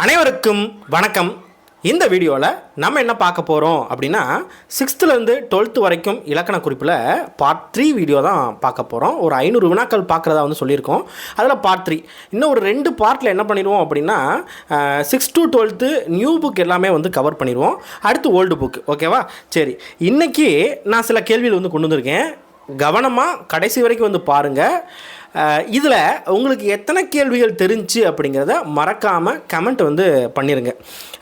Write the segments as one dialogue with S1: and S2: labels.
S1: அனைவருக்கும் வணக்கம். இந்த வீடியோவில் நம்ம என்ன பார்க்க போகிறோம் அப்படின்னா சிக்ஸ்த்துலேருந்து டுவெல்த்து வரைக்கும் இலக்கண குறிப்பில் பார்ட் த்ரீ வீடியோ தான் பார்க்க போகிறோம் ஒரு ஐநூறு வினாக்கள் பார்க்குறதா வந்து சொல்லியிருக்கோம். அதில் பார்ட் த்ரீ இன்னும் ஒரு ரெண்டு பார்ட்டில் என்ன பண்ணிடுவோம் அப்படின்னா six to twelfth new book எல்லாமே வந்து கவர் பண்ணிடுவோம். அடுத்து ஓல்டு புக் ஓகேவா சரி. இன்றைக்கி நான் சில கேள்விகள் வந்து கொண்டு வந்திருக்கேன். கவனமாக கடைசி வரைக்கும் வந்து பாருங்கள் இதில் உங்களுக்கு எத்தனை கேள்விகள் தெரிஞ்சு அப்படிங்கிறத மறக்காமல் கமெண்ட் வந்து பண்ணிடுங்க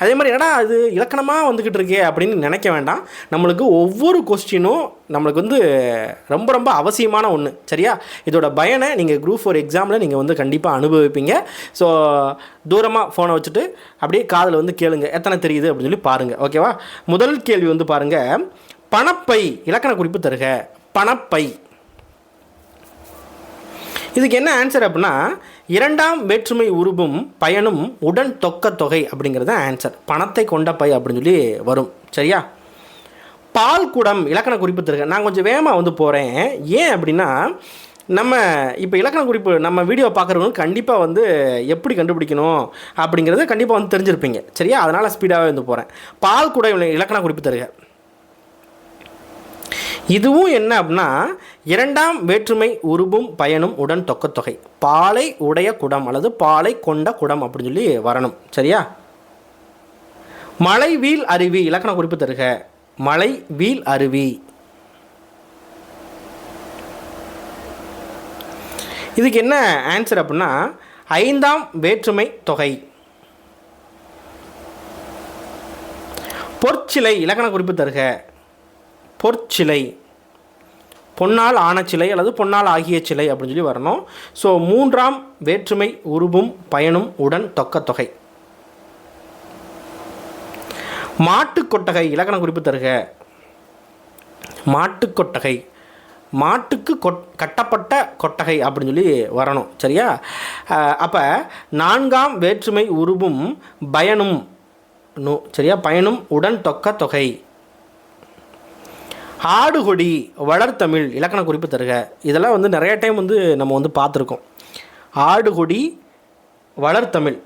S1: அதே மாதிரி என்னடா அது இலக்கணமாக வந்துக்கிட்டு இருக்கே அப்படின்னு நினைக்க வேண்டாம். நம்மளுக்கு ஒவ்வொரு கொஸ்டினும் நம்மளுக்கு வந்து ரொம்ப ரொம்ப அவசியமான ஒன்று சரியா? இதோட பயனை நீங்கள் குரூப் ஃபோர் எக்ஸாமில் நீங்கள் வந்து கண்டிப்பாக அனுபவிப்பீங்க. ஸோ தூரமாக ஃபோனை வச்சுட்டு அப்படியே காதில் வந்து கேளுங்க. எத்தனை தெரியுது அப்படின்னு சொல்லி பாருங்கள் ஓகேவா முதல் கேள்வி வந்து பாருங்கள் பணப்பை இலக்கண குறிப்பு தருக. பணப்பை. இதுக்கு என்ன ஆன்சர் அப்படின்னா இரண்டாம் வேற்றுமை உருவும் பயனும் உடன் தொக்க தொகை அப்படிங்கிறது ஆன்சர் பணத்தை கொண்ட பை அப்படின்னு சொல்லி வரும். சரியா? பால் குடம் இலக்கண குறிப்பு தருக நான் கொஞ்சம் வேகமாக வந்து போகிறேன் ஏன் அப்படின்னா நம்ம இப்போ இலக்கண குறிப்பு நம்ம வீடியோ பார்க்குறவங்க கண்டிப்பாக வந்து எப்படி கண்டுபிடிக்கணும் அப்படிங்கிறது கண்டிப்பாக வந்து தெரிஞ்சிருப்பீங்க. சரியா? அதனால் ஸ்பீடாகவே வந்து போகிறேன் பால் குடம் இலக்கண குறிப்பு தருக. இதுவும் என்ன அப்படின்னா இரண்டாம் வேற்றுமை உருவும் பயனும் உடன் தொக்கத்தொகை. பாலை உடைய குடம் அல்லது பாலை கொண்ட குடம் அப்படின்னு சொல்லி வரணும். சரியா? மலை வீல் அருவி இலக்கண குறிப்பு தருக. மலை வீல் அருவி. இதுக்கு என்ன ஆன்சர் அப்படின்னா ஐந்தாம் வேற்றுமை தொகை. பொற்சிலை இலக்கண குறிப்பு தருக. பொற்சிலை. பொன்னால் ஆன சிலை அல்லது பொன்னால் ஆகிய சிலை அப்படின்னு சொல்லி வரணும். ஸோ மூன்றாம் வேற்றுமை உருவும் பயனும் உடன் தொக்க தொகை. மாட்டுக்கொட்டகை இலக்கண குறிப்பு தருக. மாட்டுக்கொட்டகை மாட்டுக்கு கொட் கட்டப்பட்ட கொட்டகை அப்படின்னு சொல்லி வரணும். சரியா? அப்போ நான்காம் வேற்றுமை உருவும் பயனும் நோ சரியா? பயனும் உடன் தொக்க தொகை. ஆடுகொடி வளர்த்தமிழ் இலக்கண குறிப்பு தருக. இதெல்லாம் வந்து நிறைய டைம் வந்து நம்ம வந்து பார்த்துருக்கோம். ஆடுகொடி வளர்த்தமிழ்.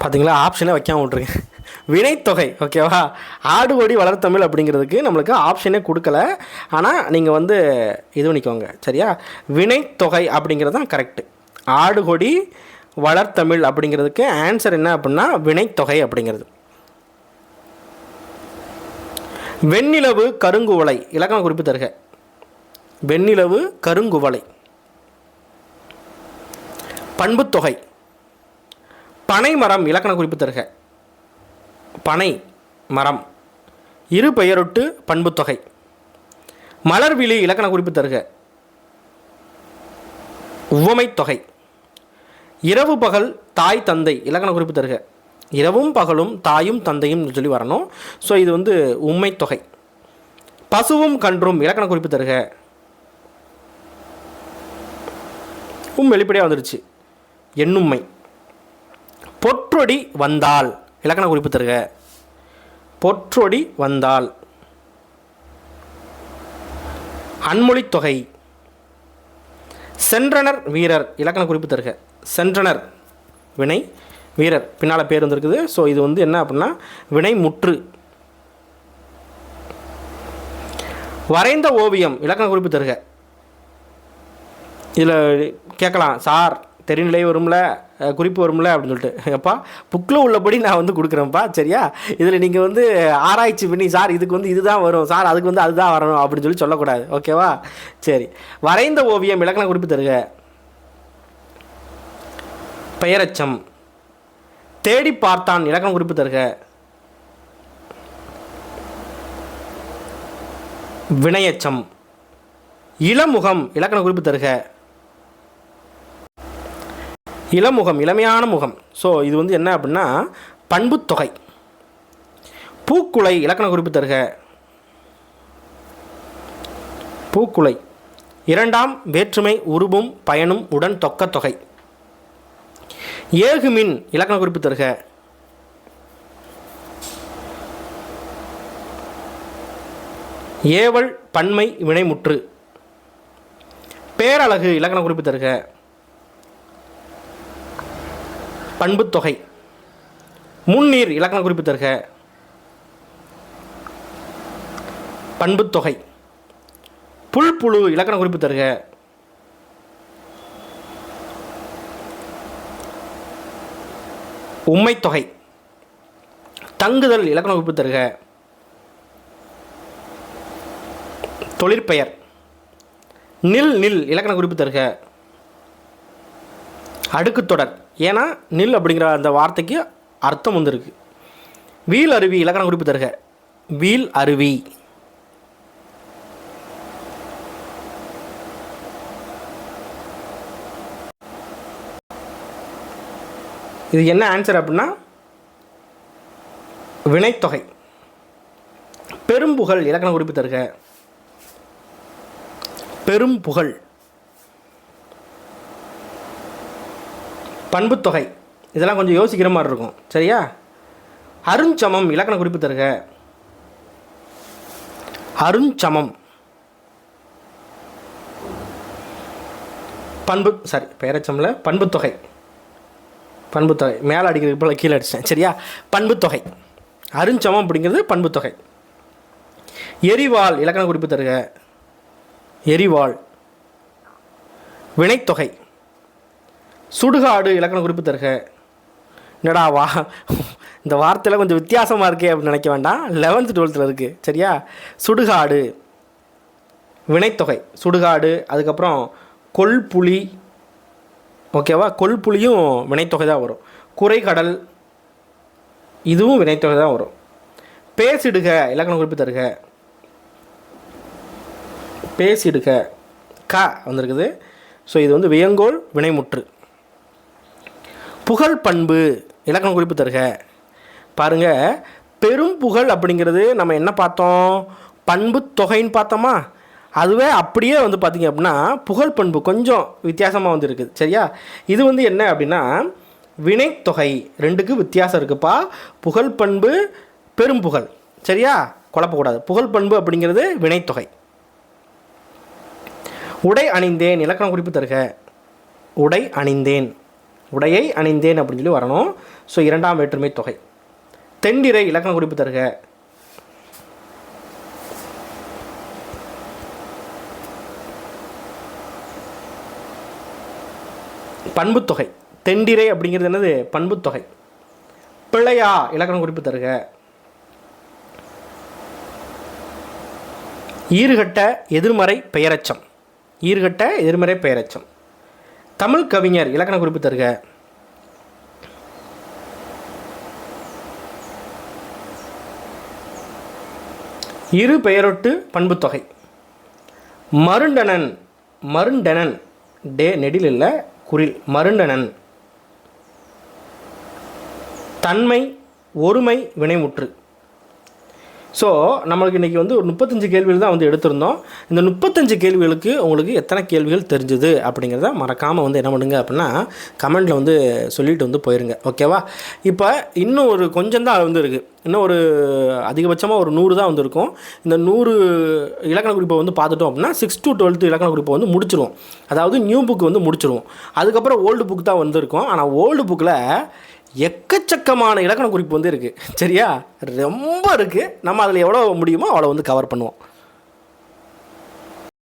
S1: பார்த்தீங்களா ஆப்ஷனே வைக்காம விட்ருங்க வினைத்தொகை ஓகேவா ஆடுகொடி வளர்த்தமிழ் அப்படிங்கிறதுக்கு நம்மளுக்கு ஆப்ஷனே கொடுக்கல. ஆனால் நீங்கள் வந்து இது பண்ணிக்கோங்க. சரியா? வினைத்தொகை அப்படிங்கிறது தான் கரெக்டு ஆடுகொடி வளர்த்தமிழ் அப்படிங்கிறதுக்கு ஆன்சர் என்ன அப்படின்னா வினைத்தொகை அப்படிங்கிறது. வெண்ணிலவு கருங்குவலை இலக்கண குறிப்பு தருக. வெண்ணிலவு கருங்குவலை பண்புத்தொகை பனை மரம் இலக்கண குறிப்பு தருக. பனை மரம். இரு பெயரொட்டு பண்புத்தொகை மலர்விழி இலக்கண குறிப்பு தருக. உவமைத்தொகை இரவு பகல் தாய் தந்தை இலக்கண குறிப்பு தருக. இரவும் பகலும் தாயும் தந்தையும் சொல்லி வரணும். ஸோ இது வந்து உண்மை தொகை. பசுவும் கன்றும் இலக்கண குறிப்பு தருக. உம் வெளிப்படையாக வந்துடுச்சு எண்ணும்மை. பொற்றொடி வந்தால் இலக்கண குறிப்பு தருக. பொற்றொடி வந்தால். அன்மொழித் தொகை. சென்றனர் வீரர் இலக்கண குறிப்பு தருக. சென்றனர். வினை வீரர். பின்னால் பேர் வந்திருக்குது. ஸோ இது வந்து என்ன அப்படின்னா வினை முற்று. வரைந்த ஓவியம். இலக்கண குறிப்பு தருக. இதில் கேட்கலாம். சார் தெரிநிலை வரும்ல? குறிப்பு வரும்ல? அப்படின்னு சொல்லிட்டு. அப்பா புக்கில் உள்ளபடி நான் வந்து கொடுக்குறேன்ப்பா. சரியா? இதில் நீங்கள் வந்து ஆராய்ச்சி பண்ணி சார் இதுக்கு வந்து இதுதான் வரும். சார் அதுக்கு வந்து அதுதான் வரணும். அப்படின்னு சொல்லி சொல்லக்கூடாது. ஓகேவா சரி. வரைந்த ஓவியம். இலக்கண குறிப்பு தருக. பெயரச்சம். தேடி பார்த்தான் இலக்கணம் குறிப்பு தருக. வினையச்சம். இளமுகம் இலக்கண குறிப்பு தருக. இளமுகம் இளமையான முகம். ஸோ இது வந்து என்ன அப்படின்னா பண்புத்தொகை பூக்குலை இலக்கண குறிப்பு தருக. பூக்குலை. இரண்டாம் வேற்றுமை உருவும் பயனும் உடன் தொக்க தொகை. ஏகுமின் இலக்கண குறிப்பு தருக. ஏவல் பன்மை வினைமுற்று பேரழகு இலக்கண குறிப்பு தருக. பண்புத்தொகை முன்னீர் இலக்கண குறிப்பு தருக. பண்புத்தொகை புல்புழு இலக்கண குறிப்பு தருக. உம்மைத்தொகை. தங்குதல் இலக்கண குறிப்பு தருக. தொழிற்பெயர். நில் நில் இலக்கண குறிப்பு தருக. அடுக்குத்தொடர். ஏன்னா நில் அப்படிங்கிற அந்த வார்த்தைக்கு அர்த்தம் வந்திருக்கு வீல் அருவி இலக்கண குறிப்பு தருக. வீல் அருவி. இது என்ன ஆன்சர் அப்படின்னா வினைத்தொகை. பெரும்புகழ் இலக்கண குறிப்பு தருக. பெரும்புகழ். பண்புத்தொகை. இதெல்லாம் கொஞ்சம் யோசிக்கிற மாதிரி இருக்கும். சரியா? அருஞ்சமம் இலக்கண குறிப்பு தருக. அருஞ்சமம். பண்பு சாரி பெயரச்சமில் பண்புத்தொகை. பண்புத்தொகை. மேலே அடிக்கிறதுக்கு போல் கீழே அடிச்சிட்டேன். சரியா? பண்புத்தொகை. அருஞ்சமம் அப்படிங்கிறது பண்புத்தொகை. எரிவாள் இலக்கண குறிப்பு தருக. எரிவாள் வினைத்தொகை. சுடுகாடு இலக்கண குறிப்பு தருக. என்னடா வா இந்த வார்த்தையில் கொஞ்சம் வித்தியாசமாக இருக்கே அப்படின்னு நினைக்க வேண்டாம். லெவன்த்து டுவெல்த்தில் இருக்குது சரியா? சுடுகாடு. வினைத்தொகை. சுடுகாடு அதுக்கப்புறம் கொல்புலி ஓகேவா? கொல்புலியும் வினைத்தொகை தான் வரும். குறைகடல் இதுவும் வினைத்தொகை தான் வரும். பேசிடுக இலக்கண குறிப்பு தருக. பேசிடுக. க வந்திருக்குது. ஸோ இது வந்து வியங்கோல் வினைமுற்று. புகழ் பண்பு இலக்கண குறிப்பு தருக. பாருங்க பெரும் புகழ் அப்படிங்கிறது நம்ம என்ன பார்த்தோம்? பண்பு தொகைன்னு பார்த்தோமா? அதுவே அப்படியே வந்து பார்த்திங்க அப்படின்னா புகழ் பண்பு கொஞ்சம் வித்தியாசமாக வந்து இருக்குது. சரியா? இது வந்து என்ன அப்படின்னா வினைத்தொகை ரெண்டுக்கு வித்தியாசம் இருக்குப்பா. புகழ் பண்பு பெரும் புகழ். சரியா? குழப்பக்கூடாது. புகழ் பண்பு அப்படிங்கிறது வினைத்தொகை உடை அணிந்தேன் இலக்கணம் குறிப்பு தருக. உடை அணிந்தேன். உடையை அணிந்தேன் அப்படின்னு சொல்லி வரணும். ஸோ இரண்டாம் வேற்றுமை தொகை. தெண்டிரை இலக்கணம் குறிப்பு தருக. பண்புத்தொகை. தெண்டிரை அப்படிங்கிறது என்னது? பண்புத்தொகை. பிள்ளையா இலக்கணம் குறிப்பு தருக. ஈறுகட்ட எதிர்மறை பெயரச்சம். ஈறுகட்ட எதிர்மறை பெயரச்சம். தமிழ் கவிஞர் இலக்கண குறிப்பு தருக. இரு பெயரொட்டு பண்புத்தொகை. மருண்டனன் மருண்டனன் டே நெடில் இல்லை குறில் மருண்டனன். தன்மை ஒருமை வினைமுற்று. ஸோ நம்மளுக்கு இன்றைக்கி வந்து ஒரு முப்பத்தஞ்சு கேள்விகள் தான் வந்து எடுத்திருந்தோம். இந்த முப்பத்தஞ்சு கேள்விகளுக்கு உங்களுக்கு எத்தனை கேள்விகள் தெரிஞ்சுது அப்படிங்கிறத மறக்காமல் வந்து என்ன பண்ணுங்க அப்படின்னா கமெண்ட்டில் வந்து சொல்லிட்டு வந்து போயிருங்க. ஓகேவா இப்போ இன்னும் ஒரு கொஞ்சம் தான் வந்து இருக்குது இன்னும் ஒரு அதிகபட்சமாக ஒரு நூறு தான் வந்திருக்கும் இந்த நூறு இலக்கண குறிப்பை வந்து பார்த்துட்டோம் அப்படின்னா சிக்ஸ் டு டுவெல்த்து இலக்கண குறிப்பை வந்து முடிச்சிருவோம். அதாவது நியூ புக் வந்து முடிச்சிருவோம். அதுக்கப்புறம் ஓல்டு புக் தான் வந்திருக்கும் ஆனால் ஓல்டு புக்கில் எக்கச்சக்கமான இலக்கண குறிப்பு வந்து இருக்குது சரியா? ரொம்ப இருக்குது நம்ம அதில் எவ்வளோ முடியுமோ அவ்வளோ வந்து கவர் பண்ணுவோம்.